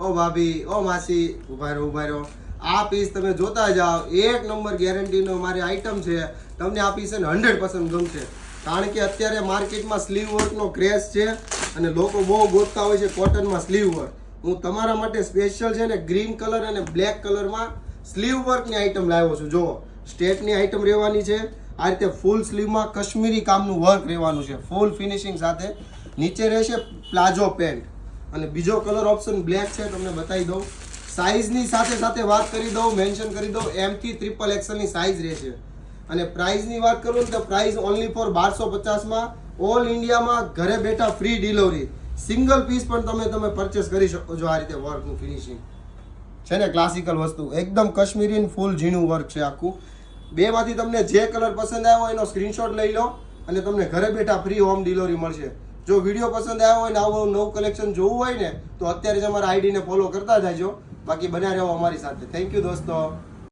ઓ ભાભી, ઓ માસી, ઊભા રહો ઊભા રહો. આ પીસ તમે જોતા જાઓ, એક નંબર ગેરંટીનો મારી આઈટમ છે. તમને આ પીસ છે ને હંડ્રેડ પર્સન્ટ ગમશે. કારણ કે અત્યારે માર્કેટમાં સ્લીવ વર્કનો ક્રેઝ છે અને લોકો બહુ ગોતતા હોય છે કોટનમાં સ્લીવ વર્ક હું તમારા માટે સ્પેશિયલ છે ને ગ્રીન કલર અને બ્લેક કલરમાં સ્લીવ વર્કની આઈટમ લાવ્યો છું. જુઓ સ્ટેટની આઈટમ રહેવાની છે. આ રીતે ફૂલ સ્લીવમાં કશ્મીરી કામનું વર્ક રહેવાનું છે. ફૂલ ફિનિશિંગ સાથે. નીચે રહેશે પ્લાઝો પેન્ટ. અને બીજો કલર ઓપ્શન બ્લેક છે, તમને બતાવી દઉં. સાઇઝની સાથે સાથે વાત કરી દઉં મેન્શન કરી દઉં એમ થી ટ્રિપલ એક્સલની સાઇઝ રહેશે. અને પ્રાઇઝની વાત કરું તો પ્રાઇઝ ઓનલી ફોર બારસો પચાસમાં ઓલ ઇન્ડિયામાં ઘરે બેઠા ફ્રી ડિલિવરી સિંગલ પીસ પણ તમે તમે પરચેસ કરી શકો છો આ રીતે વર્કનું ફિનિશિંગ છે ને ક્લાસિકલ વસ્તુ. એકદમ કાશ્મીરી ફૂલ ઝીણું વર્ક છે આખું. બેમાંથી તમને જે કલર પસંદ આવ્યો એનો સ્ક્રીનશોટ લઈ લો અને તમને ઘરે બેઠા ફ્રી હોમ ડિલિવરી મળશે. જો વીડિયો પસંદ આવ્યો હોય ને આવું નવું કલેક્શન જોવું હોય ને, તો અત્યારે જ અમારા આઈડીને ફોલો કરતા જાજો. બાકી બન્યા રહો અમારી સાથે. થેન્ક યુ દોસ્તો.